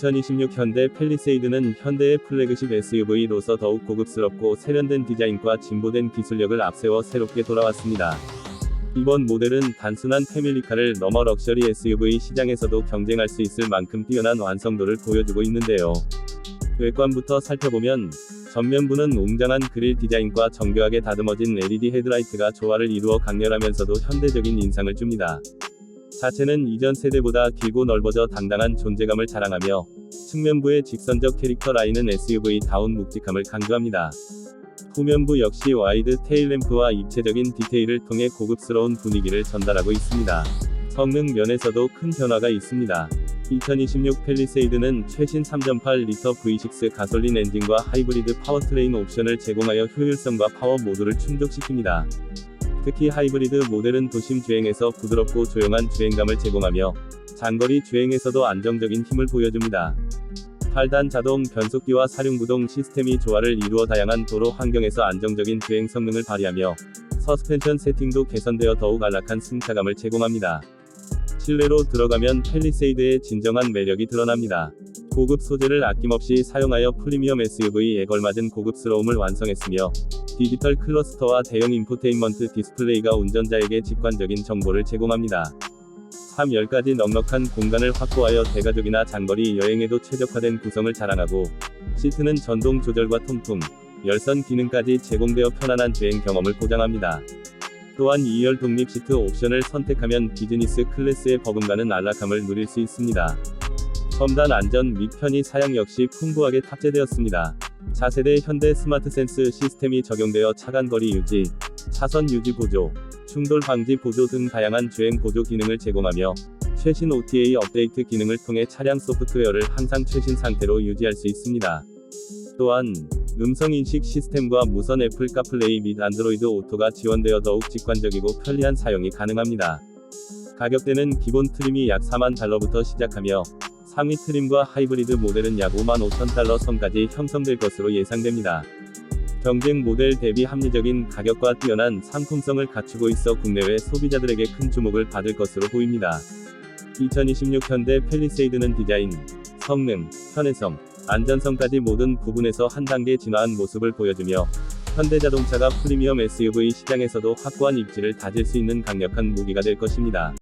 2026 현대 펠리세이드는 현대의 플래그십 SUV로서 더욱 고급스럽고 세련된 디자인과 진보된 기술력을 앞세워 새롭게 돌아왔습니다. 이번 모델은 단순한 패밀리카를 넘어 럭셔리 SUV 시장에서도 경쟁할 수 있을 만큼 뛰어난 완성도를 보여주고 있는데요. 외관부터 살펴보면 전면부는 웅장한 그릴 디자인과 정교하게 다듬어진 LED 헤드라이트가 조화를 이루어 강렬하면서도 현대적인 인상을 줍니다. 자체는 이전 세대보다 길고 넓어져 당당한 존재감을 자랑하며 측면부의 직선적 캐릭터 라인은 SUV-다운 묵직함을 강조합니다. 후면부 역시 와이드 테일램프와 입체적인 디테일을 통해 고급스러운 분위기를 전달하고 있습니다. 성능 면에서도 큰 변화가 있습니다. 2026 펠리세이드는 최신 3.8리터 V6 가솔린 엔진과 하이브리드 파워트레인 옵션을 제공하여 효율성과 파워 모두를 충족시킵니다. 특히 하이브리드 모델은 도심 주행에서 부드럽고 조용한 주행감을 제공하며 장거리 주행에서도 안정적인 힘을 보여줍니다. 8단 자동 변속기와 사륜구동 시스템이 조화를 이루어 다양한 도로 환경에서 안정적인 주행 성능을 발휘하며 서스펜션 세팅도 개선되어 더욱 안락한 승차감을 제공합니다. 실내로 들어가면 펠리세이드의 진정한 매력이 드러납니다. 고급 소재를 아낌없이 사용하여 프리미엄 SUV에 걸맞은 고급스러움을 완성했으며 디지털 클러스터와 대형 인포테인먼트 디스플레이가 운전자에게 직관적인 정보를 제공합니다. 3 10가지 넉넉한 공간을 확보하여 대가족이나 장거리 여행에도 최적화된 구성을 자랑하고 시트는 전동 조절과 통풍, 열선 기능까지 제공되어 편안한 주행 경험을 보장합니다. 또한 2열 독립 시트 옵션을 선택하면 비즈니스 클래스의 버금가는 안락함을 누릴 수 있습니다. 첨단 안전 및 편의 사양 역시 풍부하게 탑재되었습니다. 차세대 현대 스마트 센스 시스템이 적용되어 차간 거리 유지, 차선 유지 보조, 충돌 방지 보조 등 다양한 주행 보조 기능을 제공하며 최신 OTA 업데이트 기능을 통해 차량 소프트웨어를 항상 최신 상태로 유지할 수 있습니다. 또한 음성 인식 시스템과 무선 애플 카플레이 및 안드로이드 오토가 지원되어 더욱 직관적이고 편리한 사용이 가능합니다. 가격대는 기본 트림이 약 4만 달러부터 시작하며 상위 트림과 하이브리드 모델은 약 5만 5천 달러 선까지 형성될 것으로 예상됩니다. 경쟁 모델 대비 합리적인 가격과 뛰어난 상품성을 갖추고 있어 국내외 소비자들에게 큰 주목을 받을 것으로 보입니다. 2026 현대 펠리세이드는 디자인, 성능, 편의성, 안전성까지 모든 부분에서 한 단계 진화한 모습을 보여주며 현대자동차가 프리미엄 SUV 시장에서도 확고한 입지를 다질 수 있는 강력한 무기가 될 것입니다.